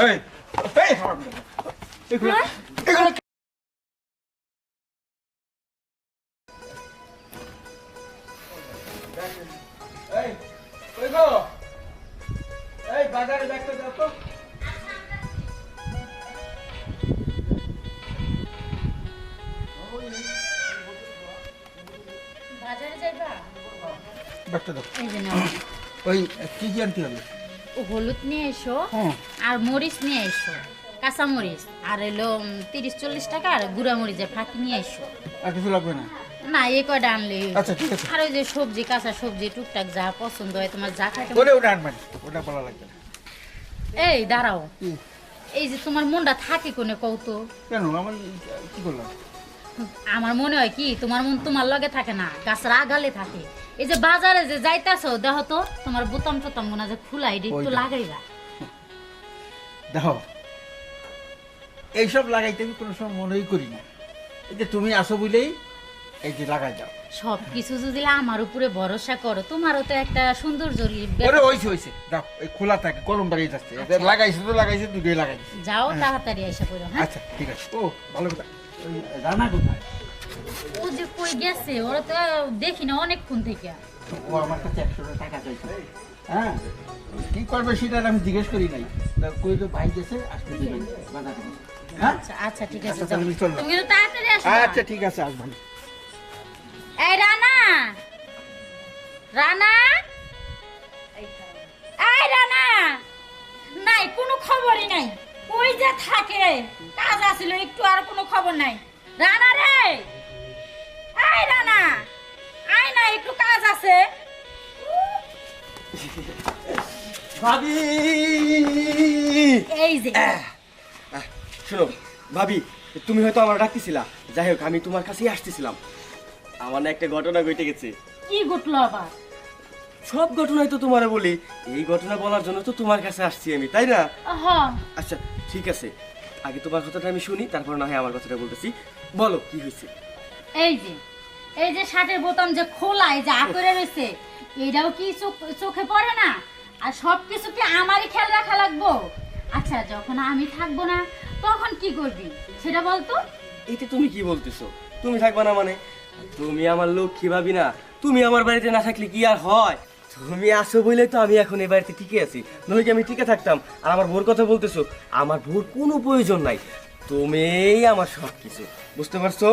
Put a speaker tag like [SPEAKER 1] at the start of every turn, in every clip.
[SPEAKER 1] এই এই এগুলো এগুলো এই কই গো এই বাজারে দাও তো।
[SPEAKER 2] বাজারে যাইবা?
[SPEAKER 1] ব্যাগটা দাও। ওই কি কি আনতে হবে?
[SPEAKER 2] হলুদ নিয়ে এসো
[SPEAKER 1] হ্যাঁ।
[SPEAKER 2] আর মরিচ নিয়ে এসো কাঁচা মরিচ আর এলো তিরিশ চল্লিশ টাকা আর গুঁড়া মরিচের ফাঁকি নিয়ে এসো।
[SPEAKER 1] আর কিছু লাগবে না?
[SPEAKER 2] না এই কয়টা আনলে?
[SPEAKER 1] আচ্ছা ঠিক আছে।
[SPEAKER 2] আর ওই যে সবজি কাঁচা সবজি টুকটাক যা পছন্দ হয় তোমার যা খাইতে
[SPEAKER 1] ওটা ওটা আনবেন ওটা বলা লাগবে না।
[SPEAKER 2] এই দাঁড়াও। এই যে তোমার মনটা থাকে কোনে কৌত
[SPEAKER 1] কেন? আমার কি করলাম?
[SPEAKER 2] আমার মনে হয় কি তোমার মন তোমার লগে থাকে না গাছের আগালে থাকে। এই যে বাজারে যে যাইতাছো দেখো তো তোমার বোতাম টোতাম হয় যে খোলা এটা একটু লাগাইবা।
[SPEAKER 1] দেখো এইসব লাগাইতে আমি কোনো সময় মনেই করি না। এই যে তুমি আসো বলেই এই যে লাগাই দাও।
[SPEAKER 2] সব কিছু যদি আমার উপরে ভরসা করো তোমারও তো একটা সুন্দর জরি
[SPEAKER 1] ওরে হয়েছে হয়েছে দাও এই খোলা থাকে কলম দাঁড়িয়ে যাচ্ছে। এটা লাগাইছে তো লাগাইছে দুটোই লাগাইছে।
[SPEAKER 2] যাও
[SPEAKER 1] হ্যাঁ।
[SPEAKER 2] তাড়াতাড়ি এসে পড়ো হ্যাঁ।
[SPEAKER 1] আচ্ছা ঠিক আছে। ও ভালো কথা। রানা কোথায়?
[SPEAKER 2] ও যে কই গেছে ওরা তো দেখি না অনেকক্ষণ থেকে।
[SPEAKER 1] ও আমার কাছে একশো টাকা চাইছে। হ্যাঁ? কি করবে সেটা আমি জিজ্ঞেস করি নাই। কই তো ভাই গেছে আসতে দিবেন। হ্যাঁ?
[SPEAKER 2] আচ্ছা আচ্ছা ঠিক আছে
[SPEAKER 1] আচ্ছা।
[SPEAKER 2] তুমি তো তাড়াতাড়ি আসো
[SPEAKER 1] আচ্ছা ঠিক আছে আসবেন
[SPEAKER 2] এই রানা! রানা! এই রানা! নাই কোনো খবরই নাই। কই যে থাকে? কাজ আছিল একটু আর কোনো খবর নাই। রানা রে! এই রানা আয় না একটু কাজ আছে।
[SPEAKER 3] ভাবি।
[SPEAKER 2] এই যে।
[SPEAKER 3] শোনো ভাবি তুমি হয়তো আমার ডাকতেছিলা। যাই হোক আমি তোমার কাছেই আসতেছিলাম। আমার না একটা ঘটনা ঘটে গেছে।
[SPEAKER 2] কি ঘটলো আবার?
[SPEAKER 3] সব ঘটনাই তো তোমার বলি। এই ঘটনা বলার জন্য তো তোমার কাছে আসছি আমি তাই না? আচ্ছা ঠিক আছে। আগে তোমার কথাটা আমি শুনি তারপর না হয় আমার কথাটা বলতেছি। বলো কি হয়েছে?
[SPEAKER 2] এই যে এই যে শার্টের বোতাম যে খোলা, এই যে আকরে রয়েছে, এটাও কি চোখ- পড়ে না? আর সব কিছু কি আমারই খেয়াল রাখা লাগবো? আচ্ছা যখন আমি থাকব না, তখন কি করবি? সেটা বলতো
[SPEAKER 3] এতে তুমি কি বলতেছো? তুমি থাকবা না মানে? তুমি আমার লক্ষ্মী ভাবি না। তুমি আমার বাড়িতে না থাকলে কি আর হয়? তুমি আসো বলে তো আমি এখন এই বাড়িতে টিকে আছি। নয় কি আমি টিকে থাকতাম। আর আমার ভোর কথা বলতেছো, আমার ভোর কোনো প্রয়োজন নাই। তুমিই আমার সব কিছু বুঝতে পারছ?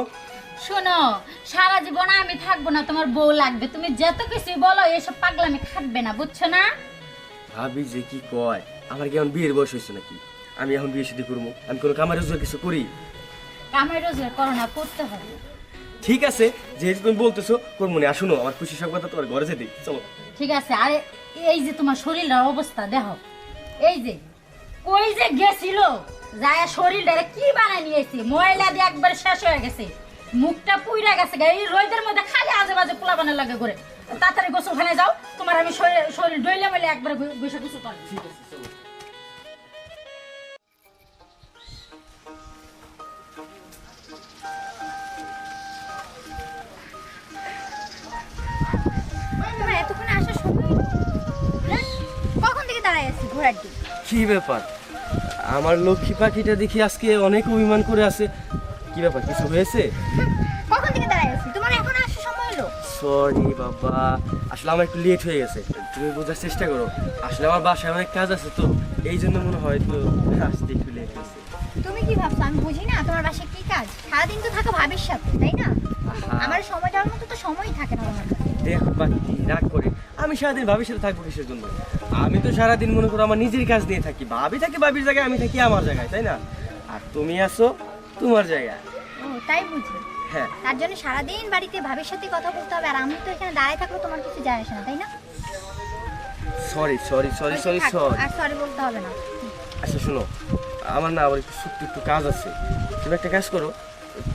[SPEAKER 2] শোনো সারা জীবন আমি থাকব না তোমার বউ লাগবে। তুমি যত কিছু বলো এসব পাগলামি খাটবে না বুঝছ না?
[SPEAKER 3] ভাবি যে কি কয় আমার কি এখন বিয়ের বয়স হয়েছে নাকি? আমি এখন বিয়ে শুধু করব আমি কোনো কামার রোজগার কিছু করি?
[SPEAKER 2] কামাই রোজগার করো না করতে হবে।
[SPEAKER 3] ঠিক আছে যেহেতু তুমি বলতেছো করব না। শুনো আমার খুশি সংবাদ তোমার ঘরে যেতে চলো।
[SPEAKER 2] ঠিক আছে আরে এই যে তোমার শরীরের অবস্থা দেখো। এই যে কই যে গেছিল? যায় শরীরটারে কি বানায় নিয়েছি ময়লা দিয়ে একবার শেষ হয়ে গেছে। মুখটা পুইরা গেছে গা। এই রোদের মধ্যে খালি আজে বাজে পোলা বানা লাগে করে তাড়াতাড়ি গোসলখানে যাও তোমার আমি শরীর শরীর ডইলে মেলে একবার বসে গোসল করব
[SPEAKER 3] ঠিক আছে চলো কি ব্যাপার? আমার লক্ষ্মী পাখিটা দেখি আজকে অনেক অভিমান করে আছে। কি ব্যাপার কিছু হয়েছে? সরি বাবা। আসলে আমার একটু লেট হয়ে গেছে। তুমি বোঝার চেষ্টা করো। আসলে আমার বাসায় অনেক কাজ আছে তো এই জন্য মনে হয় তো আসতে একটু লেট হয়েছে।
[SPEAKER 4] তুমি কি ভাবছ? আমি বুঝি না তোমার বাসায় কি কাজ? সারাদিন তো থাকো ভাবির সাথে তাই না? আমার সময় দেওয়ার মতো তো সময়ই থাকে না কাছে।
[SPEAKER 3] দেখ পাখি রাগ করে। আমি সারাদিন ভাবির সাথে থাকব কিসের জন্য? আমি তো সারাদিন মনে করো আমার নিজের কাজ নিয়ে থাকি। ভাবি থাকি ভাবির জায়গায় আমি থাকি আমার জায়গায় তাই না? আর তুমি আসো তোমার জায়গায়।
[SPEAKER 4] ও তাই বুঝি।
[SPEAKER 3] হ্যাঁ।
[SPEAKER 4] তার জন্য সারাদিন বাড়িতে ভাবির সাথে কথা বলতে হবে আর আমি তো এখানে দাঁড়ায় থাকলে তোমার কিছু যায় আসে না তাই না?
[SPEAKER 3] Sorry sorry sorry sorry sorry
[SPEAKER 4] আর সরি বলতে হবে না।
[SPEAKER 3] আচ্ছা শোনো আমার না আবার একটু সত্যি একটু কাজ আছে। তুমি একটা কাজ করো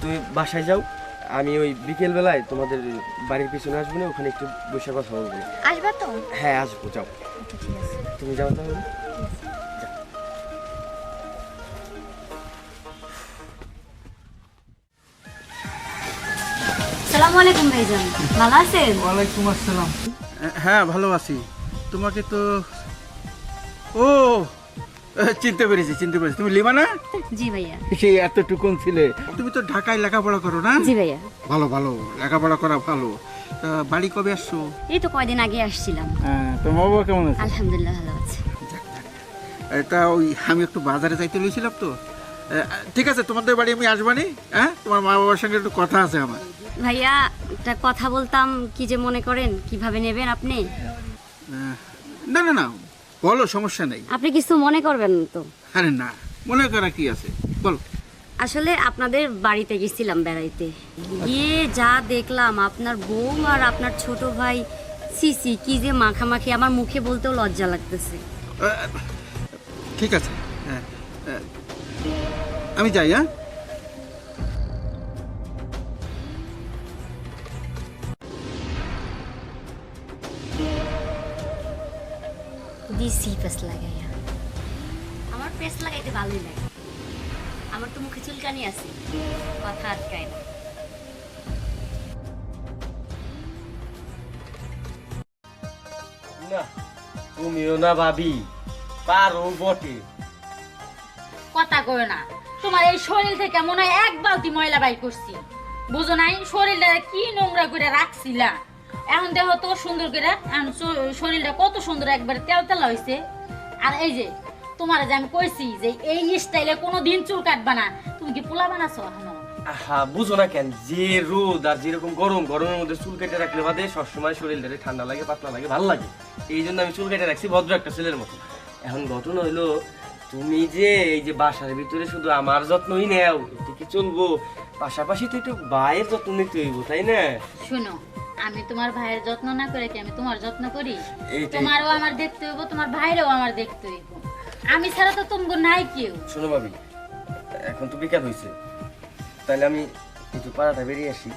[SPEAKER 3] তুমি বাসায় যাও আমি ওই বিকেল বেলায় তোমাদের বাড়ির পিছনে আসব না ওখানে একটু বসে কথা বলব।
[SPEAKER 4] আসবা তো?
[SPEAKER 3] হ্যাঁ আসব যাও।
[SPEAKER 4] আচ্ছা,
[SPEAKER 3] তুমি যাও তাহলে।
[SPEAKER 2] সালাম আলাইকুম ভাইজান। ভালো আছেন?
[SPEAKER 1] ওয়ালাইকুম আসসালাম। হ্যাঁ ভালো আছি। তোমাকে তো ও চিনতে পেরেছি চিনতে পেরেছি। তুমি লিমা না?
[SPEAKER 2] জি ভাইয়া।
[SPEAKER 1] সেই এতটুকুন ছিলে। তুমি তো ঢাকায় লেখাপড়া করো না?
[SPEAKER 2] জি ভাইয়া।
[SPEAKER 1] ভালো ভালো। লেখাপড়া করা ভালো। তা বাড়ি কবে আসছো?
[SPEAKER 2] এই তো কয়দিন আগে আসছিলাম।
[SPEAKER 1] হ্যাঁ তোমার বাবা কেমন আছে?
[SPEAKER 2] আলহামদুলিল্লাহ ভালো আছে।
[SPEAKER 1] ওই আমি একটু বাজারে যাইতে লইছিলাম তো। ঠিক আছে তোমাদের বাড়ি আমি আসবানি হ্যাঁ? তোমার মা বাবার সঙ্গে একটু কথা আছে আমার।
[SPEAKER 2] ভাইয়া একটা কথা বলতাম কি যে মনে করেন কীভাবে নেবেন আপনি?
[SPEAKER 1] না না না বলো সমস্যা নেই।
[SPEAKER 2] আপনি কিছু মনে করবেন তো?
[SPEAKER 1] আরে না মনে করা কি আছে? বলো।
[SPEAKER 2] আসলে আপনাদের বাড়িতে গেছিলাম বেড়াইতে। গিয়ে যা দেখলাম আপনার বউ আর আপনার ছোট ভাই সিসি কি যে মাখামাখি আমার মুখে বলতেও লজ্জা লাগতেছে।
[SPEAKER 1] ঠিক আছে হ্যাঁ আমি যাই হ্যাঁ?
[SPEAKER 2] দিছি পেস লাগাইয়া আমার পেস লাগাইতে ভালোই লাগে। আমার তো মুখে চুলকানি আছে কথা আটকায় না।
[SPEAKER 3] না তুমিও না ভাবি পারো বটে।
[SPEAKER 2] কথা কয় না। তোমার এই শরীর থেকে মনে হয় এক বালতি ময়লা বাই করছি। বুঝো নাই? শরীরটা কি নোংরা করে রাখছিলা? এখন দেহ তো সুন্দর করে, এখন শরীরটা কত সুন্দর একবার তেল তেলা হয়েছে আর এই যে, তোমার যে আমি কইছি যে এই স্টাইলে কোনো দিন চুল কাটবা না। তুমি কি পোলা বানাছো এখনও?
[SPEAKER 3] আহা, বুঝো না কেন, যে রোদ আর যেরকম গরম, গরমের মধ্যে চুল কেটে রাখলে বাদে সবসময় শরীরটারে ঠান্ডা লাগে, পাতলা লাগে, ভালো লাগে। এই জন্য আমি চুল কেটে রাখছি ভদ্র একটা ছেলের মতো। এখন ঘটনা হইল তুমি যে এই যে বাসার ভিতরে শুধু আমার যত্নই নেও এটা কি চলবো? পাশাপাশি তো একটু বায়ের যত্ন নিতে হইব তাই না?
[SPEAKER 2] শুনো আমি তোমার ভাইয়ের যত্ন না করে কি আমি তোমার যত্ন করি? তোমারও আমার দেখতে হইব তোমার ভাইয়েরও আমার দেখতে হইব। আমি ছাড়া তো তোমার নাই কেউ।
[SPEAKER 3] শোনো ভাবি এখন তো বিকাল হয়েছে তাহলে আমি একটু পাড়াটা বেরিয়ে আসি।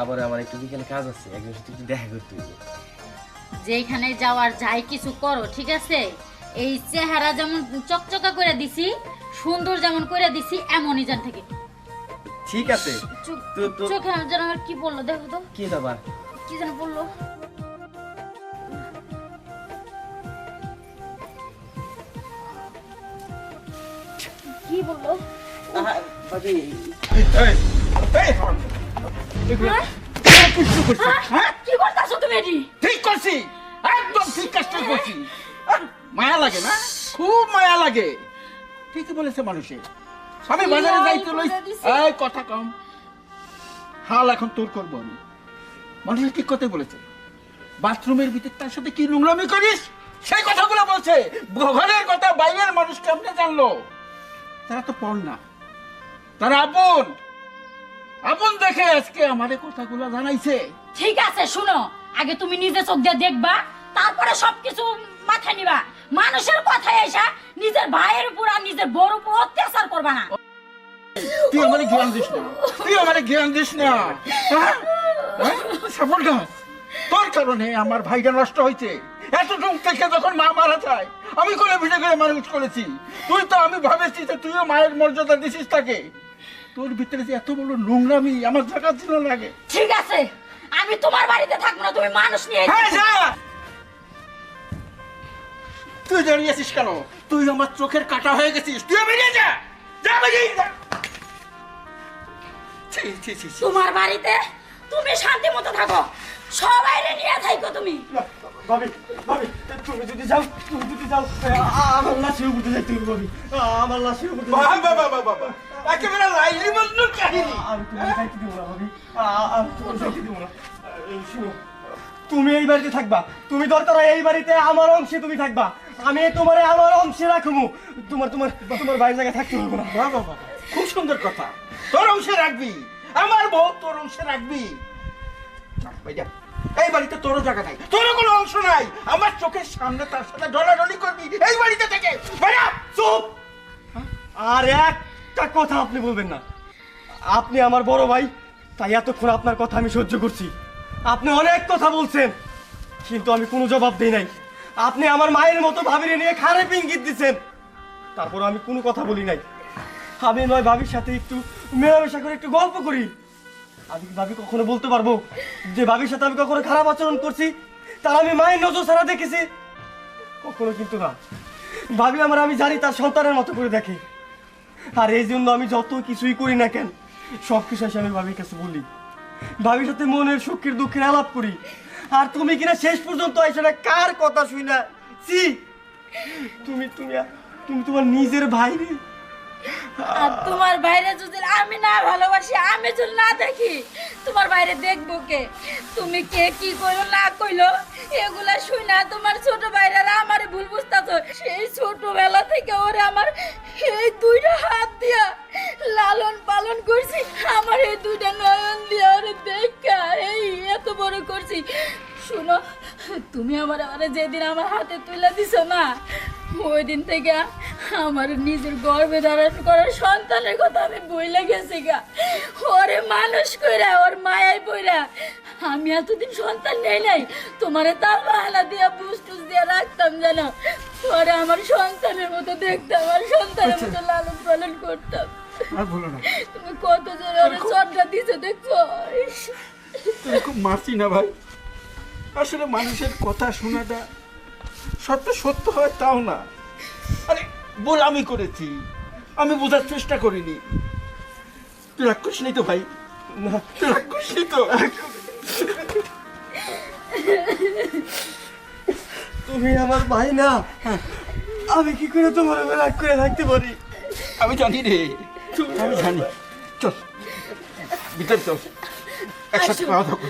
[SPEAKER 3] আবার আমার একটু বিকেলে কাজ আছে একজন সাথে একটু দেখা করতে হইব।
[SPEAKER 2] যেখানে যাওয়ার যাই কিছু করো ঠিক আছে? এই চেহারা যেমন চকচকা করে দিছি সুন্দর যেমন করে দিছি এমনই জান থেকে
[SPEAKER 3] ঠিক আছে
[SPEAKER 2] চোখ- যেন আমার কি বলল দেখো তো
[SPEAKER 3] কি দাবা
[SPEAKER 2] কি যেন বলল কি বলল হ্যাঁ? হ্যাঁ? কি করতেছো তুমি
[SPEAKER 1] ঠিক করছি একদম ঠিক কাজটা করছি লাগে না? খুব মায়া লাগে। ঠিকই বলেছে মানুষে। আমি বাজারে যাইতে লই এই কথা কম। হাল এখন তোর করব আমি। মানুষে ঠিক কথা বলেছে। বাথরুমের ভিতর তার সাথে কি নোংরামি করিস? সেই কথাগুলো বলছে। ঘরের কথা বাইরের মানুষ কেমনে জানলো? তারা তো পড় না তারা আপন। আপন দেখে আজকে আমাদের কথাগুলো জানাইছে।
[SPEAKER 2] ঠিক আছে শুনো। আগে তুমি নিজে চোখ দিয়ে দেখবা তারপরে সবকিছু মাথায় নিবা। মানুষের কথায় এসা নিজের ভাইয়ের উপর আর নিজের বড় উপর অত্যাচার করবা না।
[SPEAKER 1] তুই আমারে জ্ঞান দিস না। তুই আমারে জ্ঞান দিস না। হ্যাঁ? হ্যাঁ? গাছ তোর কারণে আমার ভাইটা নষ্ট হয়েছে। থেকে যখন মা মারা যায় আমি করে ভিড়ে করে মানুষ করেছি। তুই তো আমি ভাবেছি যে তুইও মায়ের মর্যাদা দিছিস তাকে। তোর ভিতরে যে এত বড় নোংরামি আমার জায়গা ছিল লাগে
[SPEAKER 2] ঠিক আছে আমি তোমার বাড়িতে থাকব না তুমি মানুষ নিয়ে
[SPEAKER 1] হ্যাঁ যা! তুই দাঁড়িয়ে আছিস কেন? তুই আমার চোখের কাটা হয়ে গেছিস। তুই বেরিয়ে যা! যা বেরিয়ে যা! ছি ছি ছি ছি।
[SPEAKER 2] তোমার বাড়িতে তুমি শান্তি মতো থাকো। সবাই নিয়ে থাকো তুমি।
[SPEAKER 3] ভাবি ভাবি তুমি যদি যাও তুমি যদি যাও আ- আ- আমার লাশের উপরে যাইতে হবে ভাবি। আমার লাশের উপরে
[SPEAKER 1] বাবা বাবা বাবা বাবা একেবারে লাইলি মজনুর কাহিনী।
[SPEAKER 3] আমি তোমার যাইতে দেবো না ভাবি। আমি তোমার যাইতে দেবো না। এই শুনো তুমি এই বাড়িতে থাকবা। তুমি দরকার এই বাড়িতে আমার অংশে তুমি থাকবা। আমি তোমারে আমার অংশে রাখব। তোমার তোমার তোমার বাইরে জায়গায় থাকতে হবে না।
[SPEAKER 1] বাবা বাবা খুব সুন্দর কথা। তোর অংশে রাখবি। আমার বউ তোর অংশে রাখবি। এই বাড়িতে তোরও জায়গা নাই। তোরও কোনো অংশ নাই। আমার চোখের সামনে তার সাথে ডলাডলি করবি। এই বাড়িতে থেকে। ভাইয়া
[SPEAKER 3] চুপ। আর একটা কথা আপনি বলবেন না। আপনি আমার বড় ভাই তাই এতক্ষণ আপনার কথা আমি সহ্য করছি। আপনি অনেক কথা বলছেন কিন্তু আমি কোনো জবাব দিই নাই। আপনি আমার মায়ের মতো ভাবিরে নিয়ে খারাপ ইঙ্গিত দিচ্ছেন তারপর আমি কোনো কথা বলি নাই। আমি নয় ভাবির সাথে একটু মেলামেশা করে একটু গল্প করি। আমি কি ভাবি কখনো বলতে পারব? যে ভাবির সাথে আমি কখনো খারাপ আচরণ করছি, তার আমি মায়ের নজর ছাড়া দেখেছি? কখনো কিন্তু না। ভাবি আমার আমি জানি তার সন্তানের মতো করে দেখে। আর এই জন্য আমি যত কিছুই করি না কেন, সব কিছু আমি ভাবির কাছে বলি। ভাবির সাথে মনের সুখের দুঃখের আলাপ করি। আর তুমি কিনা শেষ পর্যন্ত এসে না, কার কথা শুই না? সি তুমি তুমি তুমি তোমার নিজের ভাই
[SPEAKER 2] আর তোমার বাইরে যদি আমি না ভালোবাসি, আমি যদি না দেখি, তোমার বাইরে দেখব কে? তুমি কে, কি কইলো, না কইলো, এগুলা শুই না। তোমার ছোট বাইরেরা আমার ভুল বুঝতাছো। সেই ছোটবেলা থেকে ওরে আমার এই দুইটা হাত দিয়া লালন পালন করছি। আমার এই দুইটা তুমি আমার আমার যেদিন আমার হাতে তুলে দিছো না ওই দিন থেকে আমার নিজের গর্বে ধারণ করার সন্তানের কথা আমি বইলে গেছি গা। ওরে মানুষ কইরা ওর মায়ায় পইরা আমি এতদিন সন্তান নেই নাই তোমারে তাল বাহানা দিয়া বুস টুস দিয়া রাখতাম যেন ওরে আমার সন্তানের মতো দেখতাম আর সন্তানের মতো লালন পালন করতাম।
[SPEAKER 1] আর বলো না।
[SPEAKER 2] তুমি কত জোরে ওরে চটটা দিছো দেখছ?
[SPEAKER 1] তুমি খুব মারছি না ভাই। আসলে মানুষের কথা শোনাটা সত্য সত্য হয় তাও না। আরে বল আমি করেছি। আমি বোঝার চেষ্টা করিনি। তুই রাগ করিস নি তো ভাই? না তুই রাগ করিস নি তো?
[SPEAKER 3] তুমি আমার ভাই না? আমি কি করে তোমার রাগ করে থাকতে পারি?
[SPEAKER 1] আমি জানি রে। আমি জানি। চল ভিতরে চল। একসাথে খাওয়া দাওয়া